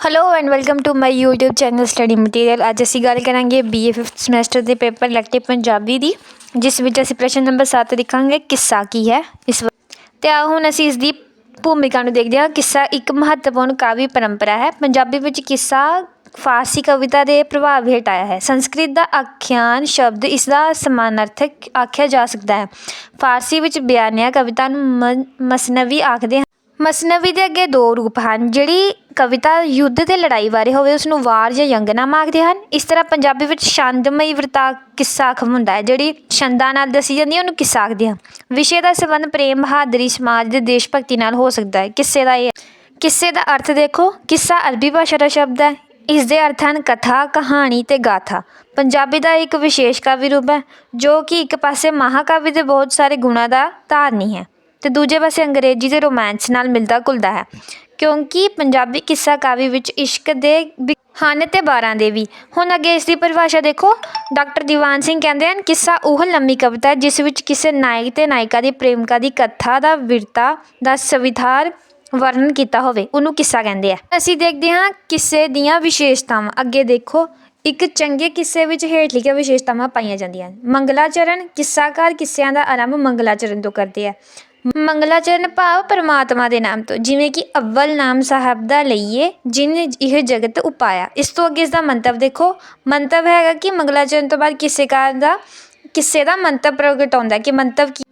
Hello and welcome to my YouTube channel study material ਅੱਜ ਅਸੀਂ ਗੱਲ ਕਰਾਂਗੇ BA 5th ਸਮੈਸਟਰ ਦੇ ਪੇਪਰ ਇਲੈਕਟਿਵ ਪੰਜਾਬੀ ਦੀ ਜਿਸ ਵਿੱਚ ਅਸੀਂ ਪ੍ਰਸ਼ਨ ਨੰਬਰ 7 ਲਿਖਾਂਗੇ ਕਿੱਸਾ ਕੀ ਹੈ ਇਸ ਵ- ਤੇ ਆਓ ਹੁਣ ਅਸੀਂ ਇਸ ਦੀ ਭੂਮਿਕਾ ਨੂੰ ਦੇਖਦੇ ਹਾਂ ਕਿੱਸਾ ਇੱਕ ਮਹੱਤਵਪੂਰਨ ਕਾਵਿ ਪਰੰਪਰਾ ਹੈ ਪੰਜਾਬੀ ਵਿੱਚ ਕਿੱਸਾ ਫਾਰਸੀ ਕਵਿਤਾ ਦੇ ਪ੍ਰਭਾਵ ਹੇਠ ਆਇਆ ਹੈ ਸੰਸਕ੍ਰਿਤ ਦਾ ਆਖਿਆਨ ਸ਼ਬਦ ਇਸ ਦਾ ਸਮਾਨਾਰਥਕ ਆਖਿਆ ਜਾ ਸਕਦਾ ਹੈ ਫਾਰਸੀ ਵਿੱਚ ਬਿਆਨਿਆ ਕਵਿਤਾ ਨੂੰ ਮ- ਮਸਨਵੀ ਆਖਦੇ ਹਨ ਮਸਨਵੀ ਦੇ ਅੱਗੇ ਦੋ ਰੂਪ ਹਨ, ਜਿਹੜੀ ਕਵਿਤਾ ਯੁੱਧ ਅਤੇ ਲੜਾਈ ਬਾਰੇ ਹੋਵੇ ਉਸ ਨੂੰ ਵਾਰ ਜਾਂ ਯੰਗਨਾਮ ਆਖਦੇ ਹਨ। ਇਸ ਤਰ੍ਹਾਂ ਪੰਜਾਬੀ ਵਿੱਚ ਛੰਦਮਈ ਵਰਤਾ ਕਿੱਸਾ ਆਖਮ ਹੁੰਦਾ ਹੈ, ਜਿਹੜੀ ਛੰਦਾਂ ਨਾਲ ਦੱਸੀ ਜਾਂਦੀ ਹੈ, ਉਹਨੂੰ ਕਿੱਸਾ ਆਖਦੇ ਹਨ ਵਿਸ਼ੇ ਦਾ ਸੰਬੰਧ ਪ੍ਰੇਮ, ਬਹਾਦਰੀ, ਸਮਾਜ ਦੇ ਦੇਸ਼ ਭਗਤੀ ਨਾਲ ਹੋ ਸਕਦਾ ਹੈ। ਕਿੱਸੇ ਦਾ ਇਹ, ਕਿੱਸੇ ਦਾ ਅਰਥ ਦੇਖੋ, ਕਿੱਸਾ ਅਰਬੀ ਭਾਸ਼ਾ ਦਾ ਸ਼ਬਦ ਹੈ। ਇਸ ਦੇ ਅਰਥ ਹਨ ਕਥਾ, ਕਹਾਣੀ ਤੇ ਗਾਥਾ। ਪੰਜਾਬੀ ਦਾ ਇੱਕ ਵਿਸ਼ੇਸ਼ ਕਾਵਿ ਰੂਪ ਹੈ, ਜੋ ਕਿ ਇੱਕ ਪਾਸੇ ਮਹਾਕਾਵਿ ਦੇ ਬਹੁਤ ਸਾਰੇ ਗੁਣਾਂ ਦਾ ਧਾਰਨੀ ਹੈ। ਅਤੇ ਦੂਜੇ ਪਾਸੇ ਅੰਗਰੇਜ਼ੀ ਦੇ ਰੋਮਾਂਸ ਨਾਲ ਮਿਲਦਾ ਘੁਲਦਾ ਹੈ, ਕਿਉਂਕਿ ਪੰਜਾਬੀ ਕਿੱਸਾ ਕਾਵਿ ਵਿੱਚ ਇਸ਼ਕ ਦੇ ਵੀ ਹਨ ਅਤੇ ਬਾਰਾਂ ਦੇ ਵੀ। ਹੁਣ ਅੱਗੇ ਇਸ ਦੀ ਪਰਿਭਾਸ਼ਾ ਦੇਖੋ। ਡਾਕਟਰ ਦੀਵਾਨ ਸਿੰਘ ਕਹਿੰਦੇ ਹਨ, ਕਿੱਸਾ ਉਹ ਲੰਮੀ ਕਵਿਤਾ ਹੈ ਜਿਸ ਵਿੱਚ ਕਿਸੇ ਨਾਇਕ ਅਤੇ ਨਾਇਕਾ ਦੀ ਪ੍ਰੇਮਿਕਾ ਦੀ ਕਥਾ ਦਾ ਵਿਰਤਾ ਦਾ ਸਵਿਧਾਰ ਵਰਣਨ ਕੀਤਾ ਹੋਵੇ, ਉਹਨੂੰ ਕਿੱਸਾ ਕਹਿੰਦੇ ਆ। ਅਸੀਂ ਦੇਖਦੇ ਹਾਂ ਕਿੱਸੇ ਦੀਆਂ ਵਿਸ਼ੇਸ਼ਤਾਵਾਂ। ਅੱਗੇ ਦੇਖੋ, ਇੱਕ ਚੰਗੇ ਕਿੱਸੇ ਵਿੱਚ ਹੇਠ ਲਿਖੀਆਂ ਵਿਸ਼ੇਸ਼ਤਾਵਾਂ ਪਾਈਆਂ ਜਾਂਦੀਆਂ ਹਨ। ਮੰਗਲਾਚਰਨ ਕਿੱਸਾਕਾਰ ਕਿੱਸਿਆਂ ਦਾ ਆਰੰਭ ਮੰਗਲਾਚਰਨ ਤੋਂ ਕਰਦੇ ਆ। ਮੰਗਲਾਚਰਨ ਭਾਵ ਪਰਮਾਤਮਾ ਦੇ ਨਾਮ ਤੋਂ, ਜਿਵੇਂ ਕਿ ਅਵਲ ਨਾਮ ਸਾਹਿਬ ਦਾ ਲਈਏ, ਜਿਨ ਇਹ ਜਗਤ ਉਪਾਇਆ। ਇਸ ਤੋਂ ਅੱਗੇ ਇਸ ਦਾ ਮੰਤਵ ਦੇਖੋ। ਮੰਤਵ ਹੈਗਾ ਕਿ ਮੰਗਲਾਚਰਨ ਤੋਂ ਬਾਅਦ ਕਿਸੇ ਕਿੱਸੇਕਾਰ ਦਾ, ਕਿਸੇ ਦਾ ਮੰਤਵ ਪ੍ਰਗਟ ਹੁੰਦਾ ਕਿ ਮੰਤਵ ਕੀ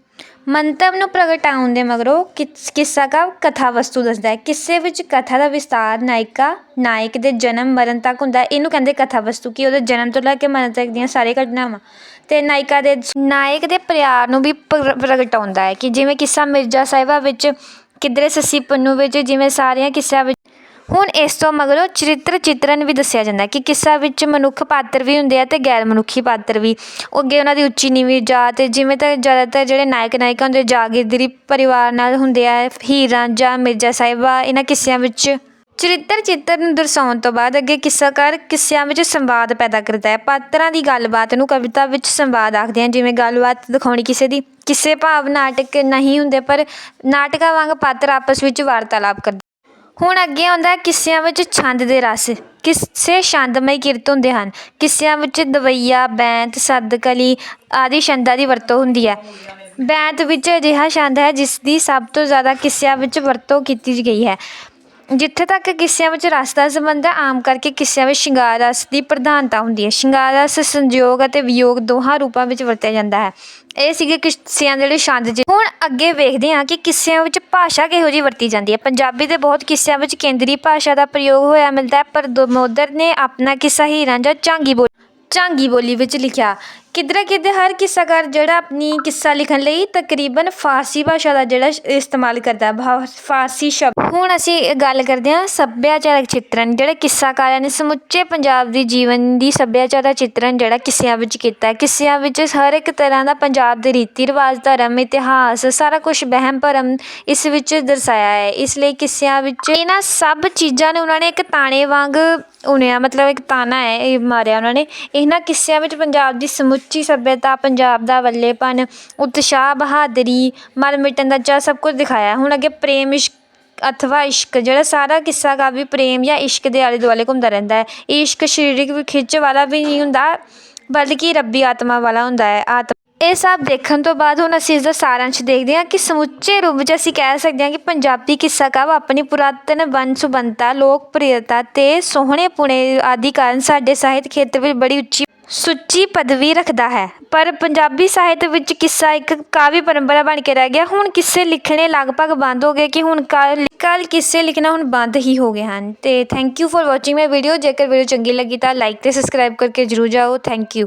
ਮੰਤਵ ਨੂੰ ਪ੍ਰਗਟਾਉਣ ਦੇ ਮਗਰੋਂ ਕਿਸ- ਕਿੱਸਾ ਕਾ ਕਥਾ ਵਸਤੂ ਦੱਸਦਾ ਹੈ। ਕਿੱਸੇ ਵਿੱਚ ਕਥਾ ਦਾ ਵਿਸਤਾਰ ਨਾਇਕਾ, ਨਾਇਕ ਦੇ ਜਨਮ ਮਰਨ ਤੱਕ ਹੁੰਦਾ ਇਹਨੂੰ ਕਹਿੰਦੇ ਕਥਾ ਵਸਤੂ ਕਿ ਉਹਦੇ ਜਨਮ ਤੋਂ ਲੈ ਕੇ ਮਰਨ ਤੱਕ ਦੀਆਂ ਸਾਰੀਆਂ ਘਟਨਾਵਾਂ। ਅਤੇ ਨਾਇਕਾ ਦੇ ਨਾਇਕ ਦੇ ਪਿਆਰ ਨੂੰ ਵੀ ਪ੍ਰ- ਪ੍ਰਗਟਾਉਂਦਾ ਹੈ ਕਿ ਜਿਵੇਂ ਕਿੱਸਾ ਮਿਰਜ਼ਾ ਸਾਹਿਬਾਂ ਵਿੱਚ, ਕਿੱਧਰੇ ਸੱਸੀ ਪੰਨੂ ਵਿੱਚ, ਜਿਵੇਂ ਸਾਰੀਆਂ ਕਿੱਸਿਆਂ ਵਿੱਚ ਹੁਣ ਇਸ ਤੋਂ ਮਗਰੋਂ ਚਰਿੱਤਰ ਚਿੱਤਰਨ ਵੀ ਦੱਸਿਆ ਜਾਂਦਾ ਕਿ ਕਿੱਸਾ ਵਿੱਚ ਮਨੁੱਖ ਪਾਤਰ ਵੀ ਹੁੰਦੇ ਆ ਅਤੇ ਗੈਰ ਮਨੁੱਖੀ ਪਾਤਰ ਵੀ। ਉਹ ਅੱਗੇ ਉਹਨਾਂ ਦੀ ਉੱਚੀ ਨੀਵੀਂ ਜਾਤ ਜਿਵੇਂ ਤਾਂ ਜ਼ਿਆਦਾਤਰ ਜਿਹੜੇ ਨਾਇਕ ਨਾਇਕਾ ਹੁੰਦੇ ਜਾਗੀਰਦਾਰੀ ਪਰਿਵਾਰ ਨਾਲ ਹੁੰਦੇ ਆ, ਹੀਰ, ਰਾਂਝਾ, ਮਿਰਜ਼ਾ ਸਾਹਿਬਾ, ਇਹਨਾਂ ਕਿੱਸਿਆਂ ਵਿੱਚ ਚਰਿੱਤਰ ਚਿੱਤਰ ਨੂੰ ਦਰਸਾਉਣ ਤੋਂ ਬਾਅਦ ਅੱਗੇ ਕਿੱਸਾਕਾਰ ਕਿੱਸਿਆਂ ਵਿੱਚ ਸੰਵਾਦ ਪੈਦਾ ਕਰਦਾ ਹੈ। ਪਾਤਰਾਂ ਦੀ ਗੱਲਬਾਤ ਨੂੰ ਕਵਿਤਾ ਵਿੱਚ ਸੰਵਾਦ ਆਖਦੇ ਹਨ, ਜਿਵੇਂ ਗੱਲਬਾਤ ਦਿਖਾਉਣੀ ਕਿਸੇ ਦੀ। ਕਿਸੇ ਭਾਵ ਨਾਟਕ ਨਹੀਂ ਹੁੰਦੇ, ਪਰ ਨਾਟਕਾਂ ਵਾਂਗ ਪਾਤਰ ਆਪਸ ਵਿੱਚ ਵਾਰਤਾਲਾਪ ਕਰਦੇ ਹੁਣ ਅੱਗੇ ਆਉਂਦਾ ਕਿੱਸਿਆਂ ਵਿੱਚ ਛੰਦ ਦੇ ਰਸ। ਕਿੱਸੇ ਛੰਦਮਈ ਕਿਰਤ ਹੁੰਦੇ ਹਨ। ਕਿੱਸਿਆਂ ਵਿੱਚ ਦਵਈਆ, ਬੈਂਤ, ਸਦਕਲੀ ਆਦਿ ਛੰਦਾਂ ਦੀ ਵਰਤੋਂ ਹੁੰਦੀ ਹੈ। ਬੈਂਤ ਵਿੱਚ ਅਜਿਹਾ ਛੰਦ ਹੈ ਜਿਸ ਦੀ ਸਭ ਤੋਂ ਜ਼ਿਆਦਾ ਕਿੱਸਿਆਂ ਵਿੱਚ ਵਰਤੋਂ ਕੀਤੀ ਗਈ ਹੈ। ਜਿੱਥੇ ਤੱਕ ਕਿੱਸਿਆਂ ਵਿੱਚ ਰਸ ਦਾ ਸੰਬੰਧ ਹੈ, ਆਮ ਕਰਕੇ ਕਿੱਸਿਆਂ ਵਿੱਚ ਸ਼ਿੰਗਾਰ ਰਸ ਦੀ ਪ੍ਰਧਾਨਤਾ ਹੁੰਦੀ ਹੈ। ਸ਼ਿੰਗਾਰ ਰਸ ਸੰਯੋਗ ਅਤੇ ਵਿਯੋਗ ਦੋਹਾਂ ਰੂਪਾਂ ਵਿੱਚ ਵਰਤਿਆ ਜਾਂਦਾ ਹੈ। ਇਹ ਸੀਗੇ ਕਿੱਸਿਆਂ ਦੇ ਜਿਹੜੇ ਛੰਦ ਜੀ ਹੁਣ ਅੱਗੇ ਵੇਖਦੇ ਹਾਂ ਕਿ ਕਿੱਸਿਆਂ ਵਿੱਚ ਭਾਸ਼ਾ ਕਿਹੋ ਜਿਹੀ ਵਰਤੀ ਜਾਂਦੀ ਹੈ। ਪੰਜਾਬੀ ਦੇ ਬਹੁਤ ਕਿੱਸਿਆਂ ਵਿੱਚ ਕੇਂਦਰੀ ਭਾਸ਼ਾ ਦਾ ਪ੍ਰਯੋਗ ਹੋਇਆ ਮਿਲਦਾ ਹੈ, ਪਰ ਦਮੋਦਰ ਨੇ ਆਪਣਾ ਕਿੱਸਾ ਹੀਰਾਂ ਜਾਂ ਝਾਂਗੀ ਬੋਲ ਝਾਂਗੀ ਬੋਲੀ ਵਿੱਚ ਲਿਖਿਆ। ਕਿਧਰੇ ਕਿਧਰੇ ਹਰ ਕਿੱਸਾਕਾਰ ਜਿਹੜਾ ਆਪਣੀ ਕਿੱਸਾ ਲਿਖਣ ਲਈ ਤਕਰੀਬਨ ਫਾਰਸੀ ਭਾਸ਼ਾ ਦਾ ਜਿਹੜਾ ਇਸਤੇਮਾਲ ਕਰਦਾ ਹੈ ਭਾ- ਫਾਰਸੀ ਸ਼ਬਦ। ਹੁਣ ਅਸੀਂ ਗੱਲ ਕਰਦੇ ਹਾਂ ਸੱਭਿਆਚਾਰਕ ਚਿੱਤਰਨ ਜਿਹੜੇ ਕਿੱਸਾਕਾਰਾਂ ਨੇ ਸਮੁੱਚੇ ਪੰਜਾਬ ਦੀ ਜੀਵਨ ਦੀ ਸੱਭਿਆਚਾਰਕ ਚਿੱਤਰਨ ਜਿਹੜਾ ਕਿੱਸਿਆਂ ਵਿੱਚ ਕੀਤਾ ਕਿੱਸਿਆਂ ਵਿੱਚ ਹਰ ਇੱਕ ਤਰ੍ਹਾਂ ਦਾ ਪੰਜਾਬ ਦੇ ਰੀਤੀ ਰਿਵਾਜ, ਧਰਮ, ਇਤਿਹਾਸ, ਸਾਰਾ ਕੁਝ ਵਹਿਮ ਭਰਮ ਇਸ ਵਿੱਚ ਦਰਸਾਇਆ ਹੈ। ਇਸ ਲਈ ਕਿੱਸਿਆਂ ਵਿੱਚ ਇਹਨਾਂ ਸਭ ਚੀਜ਼ਾਂ ਨੇ ਉਹਨਾਂ ਨੇ ਇੱਕ ਤਾਣੇ ਵਾਂਗ ਉਣਿਆ, ਮਤਲਬ ਇੱਕ ਤਾਣਾ ਹੈ, ਇਹ ਮਾਰਿਆ ਉਹਨਾਂ ਨੇ। ਇਹਨਾਂ ਕਿੱਸਿਆਂ ਵਿੱਚ ਪੰਜਾਬ ਦੀ ਸਮੁੱਚੀ ਸੱਭਿਅਤਾ, ਪੰਜਾਬ ਦਾ ਵੱਲੇਪਨ, ਉਤਸ਼ਾਹ, ਬਹਾਦਰੀ ਮਰ ਮਿਟਣ ਦਾ ਚਾਅ ਸਭ ਕੁਝ ਦਿਖਾਇਆ। ਹੁਣ ਅੱਗੇ ਪ੍ਰੇਮ ਇਸ਼ਕ ਅਥਵਾ ਇਸ਼ਕ, ਜਿਹੜਾ ਸਾਰਾ ਕਿੱਸਾ ਕਾਵਿ ਪ੍ਰੇਮ ਜਾਂ ਇਸ਼ਕ ਦੇ ਆਲੇ ਦੁਆਲੇ ਘੁੰਮਦਾ ਰਹਿੰਦਾ ਹੈ। ਇਹ ਇਸ਼ਕ ਸਰੀਰਕ ਖਿੱਚ ਵਾਲਾ ਵੀ ਨਹੀਂ ਹੁੰਦਾ, ਬਲਕਿ ਰੱਬੀ ਆਤਮਾ ਵਾਲਾ ਹੁੰਦਾ ਹੈ। ਆਤਮ ਇਹ ਸਭ ਦੇਖਣ ਤੋਂ ਬਾਅਦ ਹੁਣ ਅਸੀਂ ਇਸਦਾ ਸਾਰਾਂਸ਼ ਦੇਖਦੇ ਹਾਂ ਕਿ ਸਮੁੱਚੇ ਰੂਪ ਵਿੱਚ ਅਸੀਂ ਕਹਿ ਸਕਦੇ ਹਾਂ ਕਿ ਪੰਜਾਬੀ ਕਿੱਸਾ ਕਾਵਿ ਆਪਣੀ ਪੁਰਾਤਨ ਵੰਨ ਸੁਬੰਧਤਾ ਲੋਕਪ੍ਰਿਯਤਾ ਅਤੇ ਸੋਹਣੇ ਪੁਣੇ ਆਦਿ ਕਾਰਨ ਸਾਡੇ ਸਾਹਿਤ ਖੇਤਰ ਵਿੱਚ ਬੜੀ ਉੱਚੀ ਸੁੱਚੀ ਪਦਵੀ ਰੱਖਦਾ ਹੈ। ਪਰ ਪੰਜਾਬੀ ਸਾਹਿਤ ਵਿੱਚ ਕਿੱਸਾ ਇੱਕ ਕਾਵਿ ਪਰੰਪਰਾ ਬਣ ਕੇ ਰਹਿ ਗਿਆ। ਹੁਣ ਕਿੱਸੇ ਲਿਖਣੇ ਲਗਭਗ ਬੰਦ ਹੋ ਗਏ ਕਿ ਹੁਣ ਕੱਲ ਕੱਲ ਕਿੱਸੇ ਲਿਖਣਾ ਹੁਣ ਬੰਦ ਹੀ ਹੋ ਗਏ ਹਨ। ਤੇ thank you for watching my video ਜੇਕਰ ਵੀਡੀਓ ਚੰਗੀ ਲੱਗੀ ਤਾਂ ਲਾਈਕ ਤੇ ਸਬਸਕ੍ਰਾਈਬ ਕਰਕੇ ਜਰੂਰ ਜਾਓ। Thank you